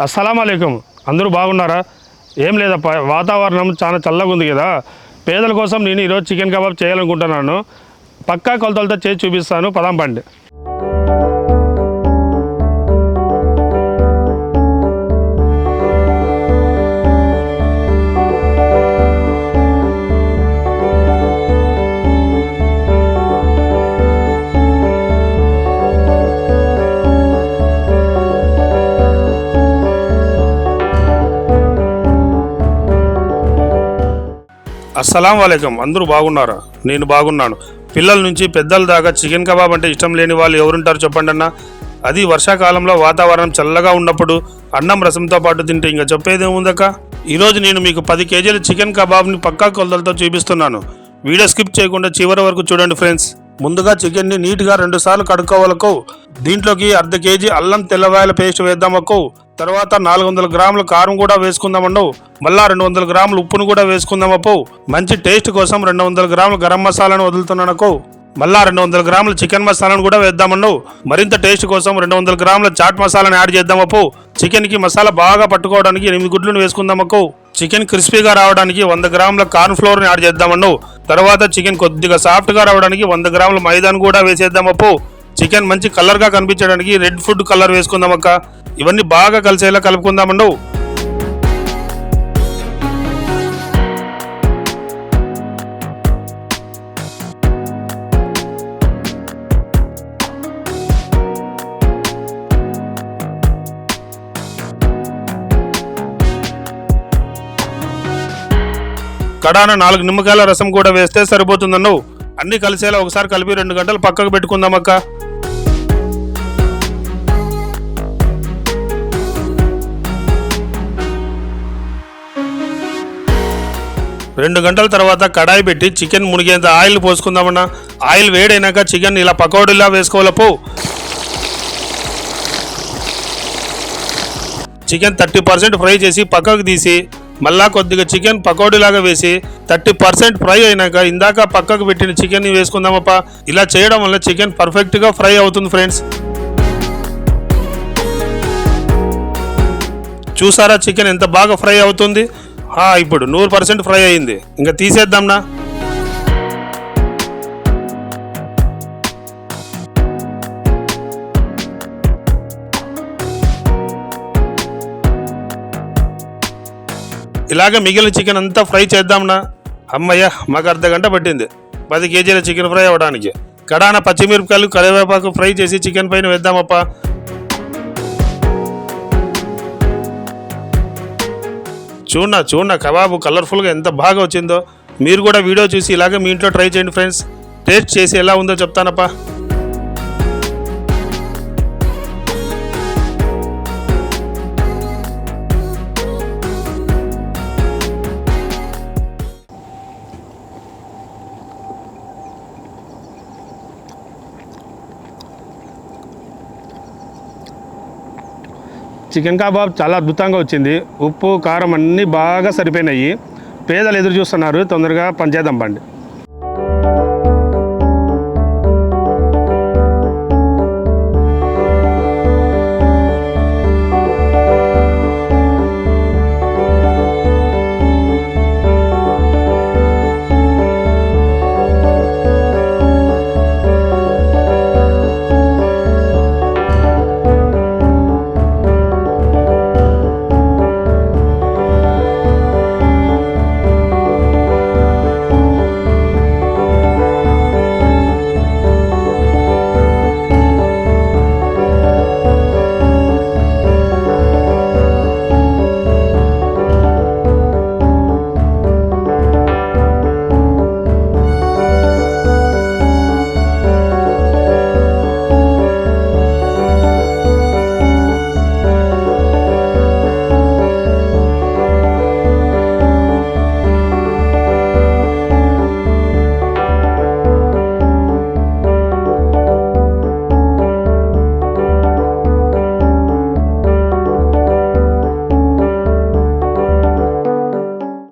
అస్సలం అయికం అందరూ బాగున్నారా? ఏం లేదప్ప వాతావరణం చాలా చల్లగా ఉంది కదా. పేదల కోసం నేను ఈరోజు చికెన్ కబాబ్ చేయాలనుకుంటున్నాను. పక్కా కొలతలతో చేసి చూపిస్తాను. పదాం పండి అస్సలం వాలేకం అందరూ బాగున్నారా? నేను బాగున్నాను. పిల్లల నుంచి పెద్దల దాకా చికెన్ కబాబ్ అంటే ఇష్టం లేని వాళ్ళు ఎవరుంటారు చెప్పండి అన్న. అది వర్షాకాలంలో వాతావరణం చల్లగా ఉన్నప్పుడు అన్నం రసంతో పాటు తింటే ఇంకా చెప్పేది ఏముందక్క? ఈరోజు నేను మీకు పది కేజీల చికెన్ కబాబ్ని పక్కా కొలతలతో చూపిస్తున్నాను. వీడియో స్కిప్ చేయకుండా చివరి వరకు చూడండి ఫ్రెండ్స్. ముందుగా చికెన్ని నీట్గా రెండు సార్లు కడుక్కోవాలకు దీంట్లోకి అర్ధ కేజీ అల్లం తెల్లవాయల పేస్ట్ వేద్దామకు తర్వాత నాలుగు వందల గ్రాముల కారం కూడా వేసుకుందామండు మళ్ళా రెండు వందల గ్రాముల ఉప్పును కూడా వేసుకుందామప్పు మంచి టేస్ట్ కోసం రెండు వందల గ్రాముల గరం మసాలాను వదులుతున్నానకు మళ్ళా రెండు వందల గ్రాముల చికెన్ మసాలాను కూడా వేద్దామను మరింత టేస్ట్ కోసం రెండు వందల గ్రాముల చాట్ మసాలాను యాడ్ చేద్దామప్పు చికెన్కి మసాలా బాగా పట్టుకోవడానికి ఎనిమిది గుడ్లను వేసుకుందామకు. చికెన్ క్రిస్పీగా రావడానికి వంద గ్రాముల కార్న్ ఫ్లోర్ని యాడ్ చేద్దామన్ను తర్వాత చికెన్ కొద్దిగా సాఫ్ట్గా రావడానికి వంద గ్రాముల మైదాను కూడా వేసేద్దామప్పు చికెన్ మంచి కలర్గా కనిపించడానికి రెడ్ ఫుడ్ కలర్ వేసుకుందామక్క ఇవన్నీ బాగా కలిసేలా కలుపుకుందామండు కడాన నాలుగు నిమ్మకాయల రసం కూడా వేస్తే సరిపోతుందన్ను అన్నీ కలిసేలా ఒకసారి కలిపి రెండు గంటలు పక్కకు పెట్టుకుందామక్క. రెండు గంటల తర్వాత కడాయి పెట్టి చికెన్ మునిగేంత ఆయిల్ పోసుకుందామన్నా. ఆయిల్ వేడైనాక చికెన్ ఇలా పకోడీలా వేసుకోవాలపో చికెన్ థర్టీ పర్సెంట్ ఫ్రై చేసి పక్కకు తీసి మళ్ళా కొద్దిగా చికెన్ పకోడీలాగా వేసి థర్టీ పర్సెంట్ ఫ్రై అయినాక ఇందాక పక్కకు పెట్టిన చికెన్ వేసుకుందామప్ప. ఇలా చేయడం వల్ల చికెన్ పర్ఫెక్ట్గా ఫ్రై అవుతుంది ఫ్రెండ్స్. చూసారా చికెన్ ఎంత బాగా ఫ్రై అవుతుంది? ఇప్పుడు నూరు పర్సెంట్ ఫ్రై అయింది. ఇంకా తీసేద్దాంనా? ఇలాగ మిగిలిన చికెన్ అంతా ఫ్రై చేద్దాంనా? అమ్మయ్య మాకు అర్ధ గంట పట్టింది. పది కేజీల చికెన్ ఫ్రై అవ్వడానికి. కడాన పచ్చిమిరపకాయలు కరివేపాకు ఫ్రై చేసి చికెన్ పైన వేద్దామప్ప. చూడన్నా చూడన్నా కబాబు కలర్ఫుల్గా ఎంత బాగా వచ్చిందో. మీరు కూడా వీడియో చూసి ఇలాగే మీ ఇంట్లో ట్రై చేయండి ఫ్రెండ్స్ టేస్ట్ చేసి ఎలా ఉందో చెప్తానప్పా. చికెన్ కబాబ్ చాలా అద్భుతంగా వచ్చింది. ఉప్పు కారం అన్నీ బాగా సరిపోయినాయి. పేదలు ఎదురు చూస్తున్నారు. తొందరగా పనిచేద్దాం బండి.